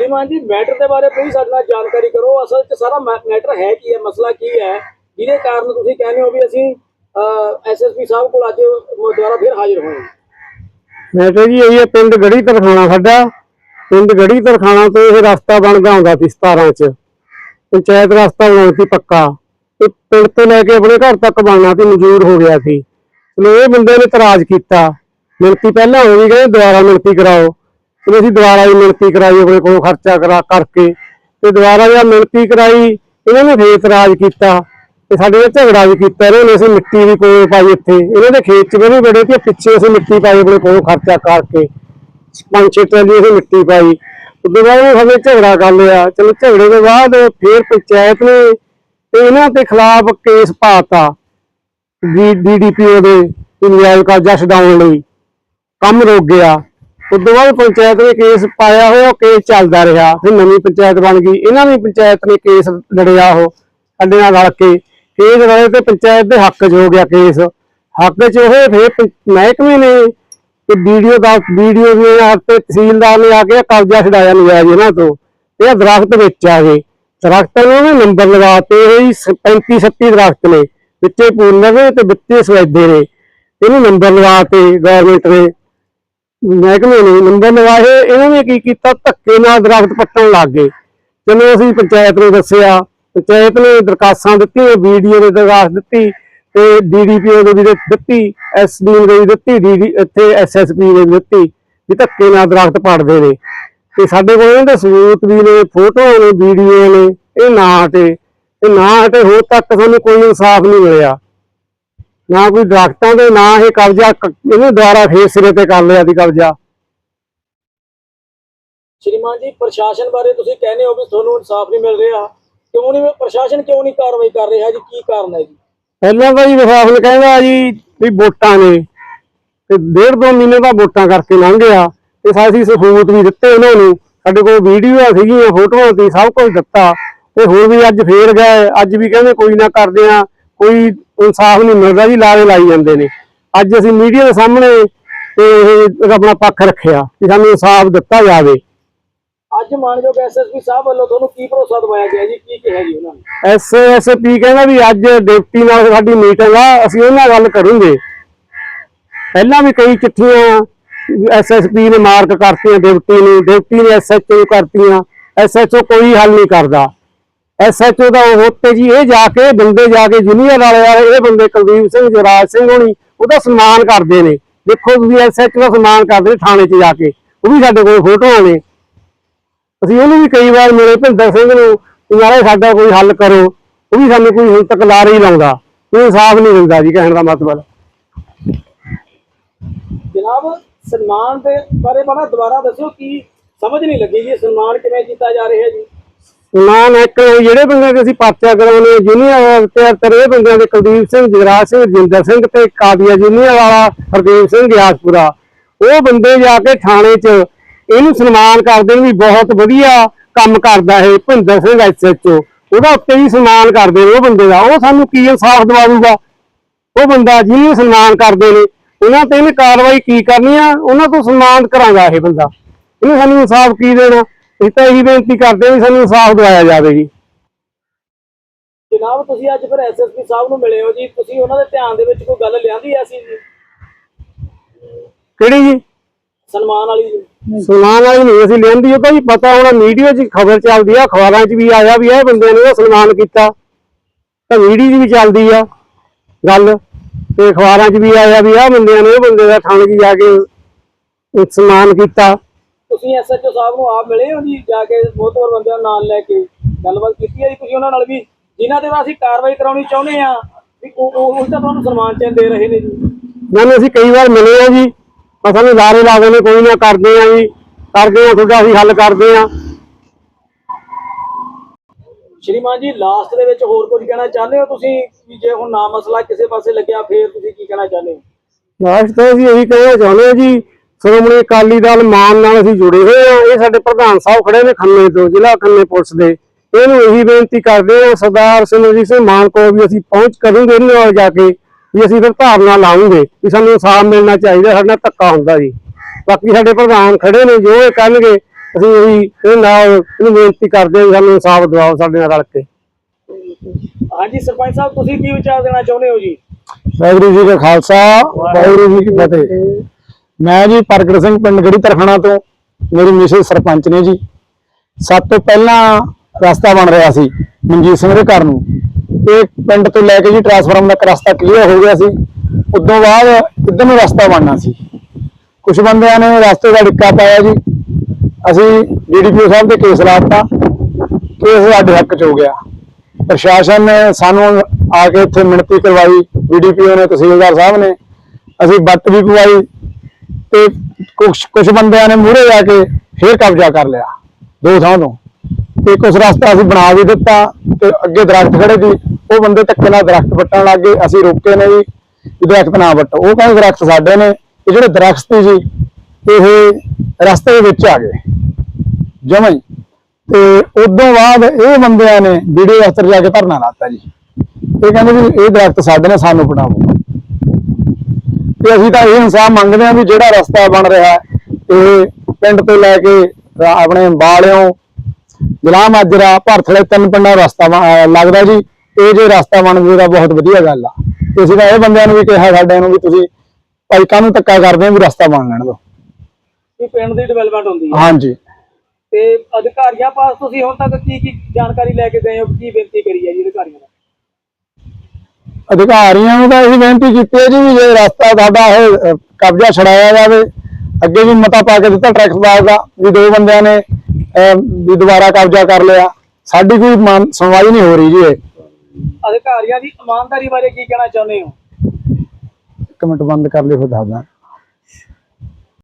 ਸ਼੍ਰੀਮਾਨ ਜੀ, ਮੈਟਰ ਦੇ ਬਾਰੇ ਪਲੀਜ਼ ਸਾਡੇ ਨਾਲ ਜਾਣਕਾਰੀ ਕਰੋ। ਅਸਲ 'ਚ ਸਾਰਾ ਮੈਟਰ ਹੈ ਕੀ ਹੈ, ਮਸਲਾ ਕੀ ਹੈ? ਜਿਹਦੇ ਕਾਰਨ ਤੁਸੀਂ ਕਹਿੰਦੇ ਹੋ ਵੀ ਅਸੀਂ ਐਸਐਸਪੀ ਸਾਹਿਬ ਕੋਲ ਅੱਜ ਦੁਬਾਰਾ ਫਿਰ ਹਾਜ਼ਰ ਹੋਏ ਹਾਂ। ਜੀ, ਇਹ ਹੈ ਪਿੰਡ ਗੜੀ ਤਰਖਾਣਾ ਸਾਡਾ। ਪਿੰਡ ਗੜੀ ਤਰਖਾਣਾ ਤੋਂ ਇਹ ਰਸਤਾ ਬਣਦਾ ਹੁੰਦਾ ਸੀ 17 ਚ। ਪੰਚਾਇਤ ਰਸਤਾ ਬਣਾਉਣਾ ਸੀ ਪੱਕਾ। ਇਹ ਪਿੰਡ ਤੋਂ ਲੈ ਕੇ ਆਪਣੇ ਘਰ ਤੱਕ ਬਣਨਾ ਸੀ, ਮਨਜ਼ੂਰ ਹੋ ਗਿਆ ਸੀ। ਚਲੋ, ਇਹ ਬੰਦੇ ਨੇ ਇਤਰਾਜ਼ ਕੀਤਾ। ਮਿਣਤੀ ਪਹਿਲਾਂ ਹੋ ਗਈ, ਕਹਿੰਦੇ ਦੁਬਾਰਾ ਮਿਣਤੀ ਕਰਾਓ। ਚਲੋ ਅਸੀਂ ਦੁਬਾਰਾ ਹੀ ਮਿਣਤੀ ਕਰਾਈ, ਆਪਣੇ ਕੋਲੋਂ ਖਰਚਾ ਕਰਾ, ਕਰਕੇ। ਤੇ ਦੁਬਾਰਾ ਜਦ ਮਿਣਤੀ ਕਰਾਈ, ਇਹਨਾਂ ਨੇ ਫੇਰ ਇਤਰਾਜ਼ ਕੀਤਾ ਤੇ ਸਾਡੇ ਨਾਲ ਝਗੜਾ ਵੀ ਕੀਤਾ, ਇਹਨਾਂ ਨੇ ਅਸੀਂ ਮਿੱਟੀ ਵੀ ਕੋਲ ਪਾਈ ਇੱਥੇ। ਇਹਨਾਂ ਦੇ ਖੇਤ 'ਚ ਵੀ ਬੜੇ ਤੇ ਪਿੱਛੇ ਅਸੀਂ ਮਿੱਟੀ ਪਾਈ, ਆਪਣੇ ਕੋਲੋਂ ਖਰਚਾ ਕਰਕੇ। ਪੰਜ ਛੇ ਟਰਾਲੀ ਅਸੀਂ ਮਿੱਟੀ ਪਾਈ। ਉਦੋਂ ਬਾਅਦ ਉਹ ਸਾਡੇ ਝਗੜਾ ਕਰ ਲਿਆ। ਚਲੋ ਝਗੜੇ ਤੋਂ ਬਾਅਦ ਫੇਰ ਪੰਚਾਇਤ ਨੇ ਤੇ ਇਹਨਾਂ ਦੇ ਖਿਲਾਫ ਕੇਸ ਪਾਤਾ ਡੀ, ਡੀਡੀਪੀਓ ਦੇ, ਵੀ ਨਜਾਇਜ਼ ਕਬਜ਼ਾ ਛਡਾਉਣ ਲਈ। ਕੰਮ ਰੁਕ ਗਿਆ। ਉਦੋਂ ਬਾਅਦ ਪੰਚਾਇਤ ਨੇ ਕੇਸ ਪਾਇਆ ਹੋਇਆ, ਉਹ ਕੇਸ ਚੱਲਦਾ ਰਿਹਾ। ਫਿਰ ਨਵੀਂ ਪੰਚਾਇਤ ਬਣ ਗਈ। ਇਹਨਾਂ ਵੀ ਪੰਚਾਇਤ ਨੇ ਕੇਸ ਲੜਿਆ ਉਹ, ਸਾਡੇ ਨਾਲ ਰਲ ਕੇ। ਕੇਸ ਲੜੇ ਤੇ ਪੰਚਾਇਤ ਦੇ ਹੱਕ 'ਚ ਹੋ ਗਿਆ ਕੇਸ। ਹੱਕ 'ਚ ਉਹ ਫਿਰ ਮਹਿਕਮੇ ਨੇ ਤੇ ਵੀਡੀਓ ਦਾ, ਵੀਡੀਓ ਦੇ ਹੱਥ ਤਹਿਸੀਲਦਾਰ ਨੇ ਆ ਕੇ ਕਬਜ਼ਾ ਛਡਾਇਆ ਨਜਾਇਜ਼ ਇਹਨਾਂ ਤੋਂ। ਇਹ ਦਰਖਤ ਵਿੱਚ ਆ ਗਏ। ਦਰਖਤਾਂ ਨੂੰ ਉਹਨੇ ਨੰਬਰ ਲਗਾਤੇ ਇਹ 35 36 ਦਰਖਤ ਨੇ। ਵਿੱਚੇ ਪੂਰਨਰ ਤੇ ਵਿੱਚੇ ਸਵੈਦੇ ਨੇ। ਇਹਨੂੰ ਨੰਬਰ ਲਗਾਤੇ ਗਵਰਨਮੈਂਟ ਨੇ ਮਹਿਕਮੇ ਨੇ ਨੰਬਰ ਲਗਾਏ ਇਹਨਾਂ ਨੇ ਕੀ ਕੀਤਾ? ਧੱਕੇ ਨਾਲ ਦਰਖਤ ਪੱਟਣ ਲੱਗ ਗਏ। ਚਲੋ ਅਸੀਂ ਪੰਚਾਇਤ ਨੂੰ ਦੱਸਿਆ, ਪੰਚਾਇਤ ਨੇ ਦਰਖਾਸਤਾਂ ਦਿੱਤੀਆਂ ਵੀਡੀਓ ਦੇ ਦਰਖਾਸਤ ਦਿੱਤੀ ਤੇ ਡੀਡੀਪੀਓ ਦੇ ਵੀ ਦਿੱਤੀ ਐਸਡੀ ਦੇ ਵੀ ਦਿੱਤੀ ਡੀਡੀ ਇੱਥੇ ਐਸਐਸਪੀ ਨੇ ਵੀ ਦਿੱਤੀ ਵੀ ਧੱਕੇ ਨਾਲ ਦਰਖਤ ਪੜਦੇ ਨੇ। ਤੇ ਸਾਡੇ ਕੋਲ ਇਹਨਾਂ ਦੇ ਸਬੂਤ ਵੀ ਨੇ ਫੋਟੋਆਂ ਨੇ ਵੀਡੀਓ ਨੇ, ਇਹ ਨਾ ਹਟੇ। ਤੇ ਨਾ ਹਟੇ, ਹੋਰ ਤੱਕ ਸਾਨੂੰ ਕੋਈ ਇਨਸਾਫ ਨਹੀਂ ਮਿਲਿਆ। ਨਾ ਕੋਈ ਦਰਖਤਾਂ ਦੇ ਨਾ ਇਹ ਕਬਜ਼ਾ ਕ- ਇਹਨੇ ਦੁਆਰਾ ਫੇਰ ਸਿਰੇ ਤੇ ਕਰ ਲਿਆ ਦੀ ਕਬਜ਼ਾ। ਸ਼੍ਰੀਮਾਨ ਜੀ ਪ੍ਰਸ਼ਾਸਨ ਬਾਰੇ ਤੁਸੀਂ ਕਹਿੰਦੇ ਹੋ ਵੀ ਤੁਹਾਨੂੰ ਇਨਸਾਫ ਨਹੀਂ ਮਿਲ ਰਿਹਾ। ਕਿਉਂ ਨਹੀਂ ਪ੍ਰਸ਼ਾਸਨ ਕਿਉਂ ਨਹੀਂ ਕਾਰਵਾਈ ਕਰ ਰਿਹਾ ਜੀ? ਕੀ ਕਾਰਨ ਹੈ ਜੀ? ਪਹਿਲਾਂ ਤਾਂ ਜੀ ਵਿਸ਼ਵਾਸ ਕਹਿੰਦਾ ਜੀ ਵੀ ਵੋਟਾਂ ਨੇ। ਤੇ ਡੇਢ ਦੋ ਮਹੀਨੇ ਦਾ ਵੋਟਾਂ ਕਰਕੇ ਲੰਘ ਗਿਆ। ਤੇ ਸਾਡੀ ਸਹੂਲਤ ਵੀ ਦਿੱਤੇ ਉਹਨਾਂ ਨੂੰ। ਸਾਡੇ ਕੋਲ ਵੀਡੀਓ ਸੀਗੀਆਂ ਫੋਟੋਆਂ ਸੀ ਸਭ ਕੁਝ ਦਿੱਤਾ। ਤੇ ਹੁਣ ਵੀ ਅੱਜ ਫੇਰ ਗਏ। ਅੱਜ ਵੀ ਕਹਿੰਦੇ ਕੋਈ ਨਾ ਕਰਦੇ ਆ ਕੋਈ ਇਨਸਾਫ ਨਹੀਂ ਮਿਲਦਾ ਜੀ ਲਾਰੇ ਲਾਈ ਜਾਂਦੇ ਨੇ। ਅੱਜ ਅਸੀਂ ਮੀਡੀਆ ਦੇ ਸਾਹਮਣੇ ਤੇ ਇਹ ਆਪਣਾ ਪੱਖ ਰੱਖਿਆ ਕਿ ਸਾਨੂੰ ਇਨਸਾਫ ਦਿੱਤਾ ਜਾਵੇ। ਅੱਜ ਮਾਨਯੋਗ ਐਸਐਸਪੀ ਸਾਹਿਬ ਵੱਲੋਂ ਤੁਹਾਨੂੰ ਕੀ ਭਰੋਸਾ ਦਵਾਇਆ ਗਿਆ ਜੀ? ਕੀ ਕਿਹਾ ਜੀ ਉਹਨਾਂ ਨੇ? ਐਸਐਸਪੀ ਕਹਿੰਦਾ ਵੀ ਅੱਜ ਡਿਪਟੀ ਨਾਲ ਸਾਡੀ ਮੀਟਿੰਗ ਆ ਅਸੀਂ ਉਹਨਾਂ ਨਾਲ ਗੱਲ ਕਰਾਂਗੇ। ਪਹਿਲਾਂ ਵੀ ਕਈ ਚਿੱਠੀਆਂ ਐਸਐਸਪੀ ਨੇ ਮਾਰਕ ਕਰਤੀਆਂ ਡਿਪਟੀ ਨੂੰ ਡਿਪਟੀ ਨੇ ਐਸਐਚਓ ਕਰਤੀਆਂ। ਐਸਐਚਓ ਕੋਈ ਹੱਲ ਨਹੀਂ ਕਰਦਾ। ਐਸਐਚਓ ਦਾ ਉਹ ਉੱਤੇ ਜੀ, ਇਹ ਜਾ ਕੇ ਬੰਦੇ ਜਾ ਕੇ ਜੂਨੀਅਰ ਵਾਲੇ ਵਾਲੇ, ਇਹ ਬੰਦੇ ਕੁਲਦੀਪ ਸਿੰਘ ਜਰਾਜ ਸਿੰਘ ਹੋਣੀ, ਉਹਦਾ ਸਨਮਾਨ ਕਰਦੇ ਨੇ। ਦੇਖੋ ਤੁਸੀਂ ਐਸਐਚਓ ਦਾ ਸਨਮਾਨ ਕਰਦੇ ਥਾਣੇ 'ਚ ਜਾ ਕੇ। ਉਹ ਵੀ ਸਾਡੇ ਕੋਲ ਫੋਟੋਆਂ ਨੇ ਅਸੀਂ ਉਹਨੂੰ ਵੀ ਕਈ ਵਾਰ ਮਿਲੇ, ਭਿੰਦਰ ਸਿੰਘ ਨੂੰ, ਵੀ ਸਾਡਾ ਕੋਈ ਹੱਲ ਕਰੋ। ਉਹ ਵੀ ਸਾਨੂੰ ਕੋਈ ਹੁਣ ਤੱਕ ਲਾਰੇ ਹੀ ਲਾਉਂਦਾ। ਕੋਈ ਇਨਸਾਫ ਨਹੀਂ ਦਿੰਦਾ ਜੀ ਕਹਿਣ ਦਾ ਮਤਲਬ। ਜਨਾਬ, ਸਨਮਾਨ ਦੇ ਬਾਰੇ ਬੜਾ ਦੁਬਾਰਾ ਦੱਸੋ ਕੀ ਸਮਝ ਨਹੀਂ ਲੱਗੀ ਜੀ, ਸਨਮਾਨ ਕਿਵੇਂ ਕੀਤਾ ਜਾ ਰਿਹਾ ਜੀ? ਨਾ ਨਾ ਇੱਕ ਜਿਹੜੇ ਬੰਦੇ ਦੇ ਅਸੀਂ ਪਰਚਾ ਕਰਾਉਣੇ ਜੂਨੀਅਰ ਤੇ ਤਰੇ ਬੰਦਿਆਂ ਦੇ ਕੁਲਦੀਪ ਸਿੰਘ, ਜਗਰਾਜ ਸਿੰਘ ਜਿੰਦਰ ਸਿੰਘ ਤੇ ਕਾਦੀਆ ਜੂਨੀਅਰ ਵਾਲਾ, ਹਰਦੇਵ ਸਿੰਘ ਗਿਆਸਪੁਰਾ। ਉਹ ਬੰਦੇ ਜਾ ਕੇ ਥਾਣੇ 'ਚ ਇਹਨੂੰ ਸਨਮਾਨ ਕਰਦੇ ਨੇ ਵੀ ਬਹੁਤ ਵਧੀਆ ਕੰਮ ਕਰਦਾ ਇਹ ਭਿੰਦਰ ਸਿੰਘ ਐਸਐਚਓ ਉਹਦਾ ਉੱਤੇ ਵੀ ਸਨਮਾਨ ਕਰਦੇ ਨੇ ਉਹ ਬੰਦੇ ਦਾ। ਉਹ ਸਾਨੂੰ ਕੀ ਇਨਸਾਫ ਦਿਵਾਊਗਾ ਉਹ ਬੰਦਾ ਜਿਹਨੂੰ ਸਨਮਾਨ ਕਰਦੇ ਨੇ, ਉਹਨਾਂ ਤੇ ਇਹਨੇ ਕਾਰਵਾਈ ਕੀ ਕਰਨੀ ਆ? ਉਹਨਾਂ ਤੋਂ ਸਨਮਾਨ ਕਰਾਂਗਾ ਇਹ ਬੰਦਾ। ਇਹਨੂੰ ਸਾਨੂੰ ਇਨਸਾਫ ਕੀ ਦੇਣਾ? ਅਸੀਂ ਤਾਂ ਇਹੀ ਬੇਨਤੀ ਕਰਦੇ ਵੀ ਸਾਨੂੰ ਇਨਸਾਫ ਦਿਵਾਇਆ ਜਾਵੇ ਜੀ। ਜਨਾਬ ਤੁਸੀਂ ਅੱਜ ਫਿਰ ਐਸਐਸਪੀ ਸਾਹਿਬ ਨੂੰ ਮਿਲੇ ਹੋ ਜੀ। ਤੁਸੀਂ ਉਹਨਾਂ ਦੇ ਧਿਆਨ ਦੇ ਵਿੱਚ ਕੋਈ ਗੱਲ ਲਿਆਂਦੀ ਐਸੀ ਜੀ? ਕਿਹੜੀ ਜੀ? ਸਨਮਾਨ ਵਾਲੀ ਜੀ। ਸਨਮਾਨ ਵਾਲੀ ਨਹੀਂ ਅਸੀਂ ਲੈਂਦੀ ਉਹ ਤਾਂ ਜੀ ਪਤਾ ਹੋਣਾ ਮੀਡੀਆ 'ਚ ਖਬਰ ਚੱਲਦੀ ਆ ਅਖਬਾਰਾਂ 'ਚ ਵੀ ਆਇਆ ਵੀ ਇਹ ਬੰਦੇ ਨੇ ਉਹ ਸਨਮਾਨ ਕੀਤਾ। ਤਾਂ ਮੀਡੀਆ 'ਚ ਵੀ ਚੱਲਦੀ ਆ ਗੱਲ ਤੇ ਅਖਬਾਰਾਂ 'ਚ ਵੀ ਆਇਆ ਵੀ ਆਹ ਬੰਦਿਆਂ ਨੇ ਉਹ ਬੰਦੇ ਦਾ ਥਾਣੇ 'ਚ ਜਾ ਕੇ ਸਨਮਾਨ ਕੀਤਾ। ਤੁਸੀਂ ਐਸਐਚਓ ਸਾਹਿਬ ਨੂੰ ਆਪ ਮਿਲੇ ਹੋ ਜੀ ਜਾ ਕੇ ਬਹੁਤ ਹੋਰ ਬੰਦਿਆਂ ਨੂੰ ਨਾਲ ਲੈ ਕੇ ਗੱਲਬਾਤ ਕੀਤੀ ਹੈ ਜੀ ਤੁਸੀਂ ਉਹਨਾਂ ਨਾਲ ਵੀ ਜਿਨ੍ਹਾਂ ਤੇ ਅਸੀਂ ਕਾਰਵਾਈ ਕਰਾਉਣੀ ਚਾਹੁੰਦੇ ਆ ਵੀ ਉਹ ਉਹ ਤਾਂ ਤੁਹਾਨੂੰ ਸਨਮਾਨ ਚੈਨ ਦੇ ਰਹੇ ਨੇ ਜੀ। ਮੈਨੂੰ ਅਸੀਂ ਕਈ ਵਾਰ ਮਿਲੇ ਆ ਜੀ ਪਰ ਸਾਨੂੰ ਲਾਰੇ ਲਾਦੇ ਨੇ ਕੋਈ ਨਾ ਕਰਦੇ ਆ ਜੀ ਕਰਦੇ ਆ ਤੁਹਾਡਾ ਅਸੀਂ ਹੱਲ ਕਰਦੇ ਆ। ਸ਼੍ਰੀਮਾਨ ਜੀ ਲਾਸਟ ਦੇ ਵਿੱਚ ਹੋਰ ਕੁਝ ਕਹਿਣਾ ਚਾਹੁੰਦੇ ਹੋ ਤੁਸੀਂ? ਵੀ ਜੇ ਹੁਣ ਨਾ ਮਸਲਾ ਕਿਸੇ ਪਾਸੇ ਲੱਗਿਆ ਫੇਰ ਤੁਸੀਂ ਕੀ ਕਹਿਣਾ ਚਾਹੁੰਦੇ ਹੋ? ਲਾਸਟ ਤੇ ਅਸੀਂ ਇਹੀ ਕਹਿਣਾ ਚਾਹੁੰਦੇ ਹਾਂ ਜੀ ਸ਼੍ਰੋਮਣੀ ਅਕਾਲੀ ਦਲ ਮਾਨ ਨਾਲ ਅਸੀਂ ਜੁੜੇ ਹੋਏ ਆ ਇਹ ਸਾਡੇ ਪ੍ਰਧਾਨ ਸਾਹਿਬ ਖੜੇ ਨੇ ਖੰਨੇ ਤੋਂ ਜ਼ਿਲ੍ਹਾ ਖੰਨੇ ਪੁਲਿਸ ਦੇ। ਇਹਨੂੰ ਇਹੀ ਬੇਨਤੀ ਕਰਦੇ ਆ ਸਰਦਾਰ ਸਿਮਰਜੀਤ ਸਿੰਘ ਮਾਨ ਕੋਲ ਵੀ ਅਸੀਂ ਪਹੁੰਚ ਕਰਾਂਗੇ ਇਹਨਾਂ ਨਾਲ ਜਾ ਕੇ ਵੀ ਅਸੀਂ ਫਿਰ ਧਾਰਨਾ ਲਾਉਂਗੇ ਵੀ ਸਾਨੂੰ ਇਨਸਾਫ ਮਿਲਣਾ ਚਾਹੀਦਾ ਸਾਡੇ ਨਾਲ ਧੱਕਾ ਹੁੰਦਾ ਜੀ। ਬਾਕੀ ਸਾਡੇ ਪ੍ਰਧਾਨ ਖੜੇ ਨੇ ਜੋ ਇਹ ਕਹਿਣਗੇ ਅਸੀਂ ਇਹੀ ਇਹ ਨਾਲ ਇਹਨੂੰ ਬੇਨਤੀ ਕਰਦੇ ਹਾਂ ਵੀ ਸਾਨੂੰ ਇਨਸਾਫ ਦਿਵਾਓ ਸਾਡੇ ਨਾਲ ਰਲ ਕੇ। ਹਾਂਜੀ ਸਰਪੰਚ ਸਾਹਿਬ ਤੁਸੀਂ ਕੀ ਵਿਚਾਰ ਦੇਣਾ ਚਾਹੁੰਦੇ ਹੋ ਜੀ? ਵਾਹਿਗੁਰੂ ਜੀ ਕਾ ਖਾਲਸਾ ਵਾਹਿਗੁਰੂ ਜੀ ਕੀ ਫਤਿਹ। ਮੈਂ ਜੀ ਪ੍ਰਗਟ ਸਿੰਘ ਪਿੰਡ ਗੜੀ ਤਰਖਾਣਾ ਤੋਂ, ਮੇਰੀ ਮਿਸਿਸ ਸਰਪੰਚ ਨੇ ਜੀ। ਸਭ ਤੋਂ ਪਹਿਲਾਂ ਰਸਤਾ ਬਣ ਰਿਹਾ ਸੀ, ਮਨਜੀਤ ਸਿੰਘ ਦੇ ਘਰ ਨੂੰ। ਇਹ ਪਿੰਡ ਤੋਂ ਲੈ ਕੇ ਜੀ ਟਰਾਂਸਫਾਰਮ ਦਾ ਰਸਤਾ ਕਲੀਅਰ ਹੋ ਗਿਆ ਸੀ। ਉਦੋਂ ਬਾਅਦ ਇੱਧਰ ਨੂੰ ਰਸਤਾ ਬਣਨਾ ਸੀ। ਕੁਝ ਬੰਦਿਆਂ ਨੇ ਰਸਤੇ ਦਾ ਡਿੱਕਾ ਪਾਇਆ ਜੀ। ਅਸੀਂ ਡੀਡੀਪੀਓ ਸਾਹਿਬ ਦੇ ਕੇਸ ਲਾਤਾ ਕੇਸ ਸਾਡੇ ਹੱਕ ਚ ਹੋ ਗਿਆ। ਪ੍ਰਸ਼ਾਸਨ ਨੇ ਸਾਨੂੰ ਆ ਕੇ ਇੱਥੇ ਮਿਣਤੀ ਕਰਵਾਈ। ਬੀਡੀਪੀਓ ਨੇ, ਤਹਿਸੀਲਦਾਰ ਸਾਹਿਬ ਨੇ। ਅਸੀਂ ਬੱਟ ਵੀ ਪਵਾਈ। ਤੇ ਕੁਝ ਕੁਝ ਬੰਦਿਆਂ ਨੇ ਮੂਹਰੇ ਜਾ ਕੇ ਫੇਰ ਕਬਜ਼ਾ ਕਰ ਲਿਆ, ਦੋ ਥਾਂ ਤੋਂ। ਤੇ ਕੁਝ ਰਸਤਾ ਅਸੀਂ ਬਣਾ ਵੀ ਦਿੱਤਾ ਤੇ ਅੱਗੇ ਦਰਖਤ ਖੜੇ ਸੀ। ਉਹ ਬੰਦੇ ਧੱਕੇ ਨਾਲ ਦਰਖਤ ਵੱਟਣ ਲੱਗ ਗਏ, ਅਸੀਂ ਰੋਕੇ ਨੇ ਜੀ ਵੀ ਦਰਖਤ ਨਾ ਵੱਟੋ। ਉਹ ਕਹਿੰਦੇ ਦਰਖਤ ਸਾਡੇ ਨੇ, ਇਹ ਜਿਹੜੇ ਦਰਖਤ ਸੀ ਜੀ, ਇਹ ਰਸਤੇ ਦੇ ਵਿੱਚ ਆ ਗਏ, ਜਮਾਂ ਹੀ। ਤੇ ਉਦੋਂ ਬਾਅਦ ਇਹ ਬੰਦਿਆਂ ਨੇ ਵੀਡੀਓ ਦਫ਼ਤਰ ਜਾ ਕੇ ਧਰਨਾ ਲਾਤਾ ਜੀ। ਇਹ ਕਹਿੰਦੇ ਵੀ ਇਹ ਦਰਖਤ ਸਾਡੇ ਨੇ ਸਾਨੂੰ ਪਟਾਵੋ ਤੇ ਅਸੀਂ ਤਾਂ ਇਹ ਇਨਸਾਫ ਮੰਗਦੇ ਹਾਂ ਵੀ ਜਿਹੜਾ ਰਸਤਾ ਬਣ ਰਿਹਾ ਇਹ ਪਿੰਡ ਤੋਂ ਲੈ ਕੇ ਆਪਣੇ ਬਾਲਿਓ ਜਲਾ ਮਾਜਰਾ ਭਰਥਲੇ ਤਿੰਨ ਪਿੰਡਾਂ ਦਾ ਰਸਤਾ ਲੱਗਦਾ ਜੀ। ਇਹ ਜੇ ਰਸਤਾ ਬਣ ਜੂਗਾ ਬਹੁਤ ਵਧੀਆ ਗੱਲ ਆ। ਤੇ ਅਸੀਂ ਤਾਂ ਇਹ ਬੰਦਿਆਂ ਨੂੰ ਵੀ ਕਿਹਾ ਸਾਡਿਆਂ ਨੂੰ ਵੀ ਤੁਸੀਂ ਭਾਈ ਕਾਹਨੂੰ ਧੱਕਾ ਕਰਦੇ ਹੋ ਵੀ ਰਸਤਾ ਬਣ ਲੈਣ ਦਿਓ। ਵੀ ਪਿੰਡ ਦੀ ਡਿਵੈਲਪਮੈਂਟ ਹੁੰਦੀ ਹੈ ਹਾਂਜੀ। ਤੇ ਅਧਿਕਾਰੀਆਂ ਪਾਸ ਤੁਸੀਂ ਹੁਣ ਤੱਕ ਕੀ ਕੀ ਜਾਣਕਾਰੀ ਲੈ ਕੇ ਗਏ ਹੋ? ਕੀ ਬੇਨਤੀ ਕਰੀ ਹੈ ਜੀ ਅਧਿਕਾਰੀਆਂ ਨੂੰ ਅਧਿਕਾਰੀਆਂ ਨੂੰ ਤਾਂ ਇਹ ਬੇਨਤੀ ਕੀਤੀ ਹੈ ਜੀ ਵੀ ਜੇ ਰਸਤਾ ਸਾਡਾ ਇਹ ਕਬਜ਼ਾ ਛਡਾਇਆ ਜਾਵੇ ਅੱਗੇ ਵੀ ਮਤਾ ਪਾ ਕੇ ਦਿੱਤਾ ਟਰੈਕਸ ਬਾਜ਼ ਦਾ ਵੀ ਦੋ ਬੰਦਿਆਂ ਨੇ ਵੀ ਦੁਬਾਰਾ ਕਬਜ਼ਾ ਕਰ ਲਿਆ। ਸਾਡੀ ਕੋਈ ਸੁਣਵਾਈ ਨਹੀਂ ਹੋ ਰਹੀ ਜੀ ਇਹ। ਅਧਿਕਾਰੀਆਂ ਦੀ ਇਮਾਨਦਾਰੀ ਬਾਰੇ ਕੀ ਕਹਿਣਾ ਚਾਹੁੰਦੇ ਹੋ? ਇੱਕ ਮਿੰਟ ਬੰਦ ਕਰ ਲਿਓ ਫਿਰ ਦੱਸਦਾ।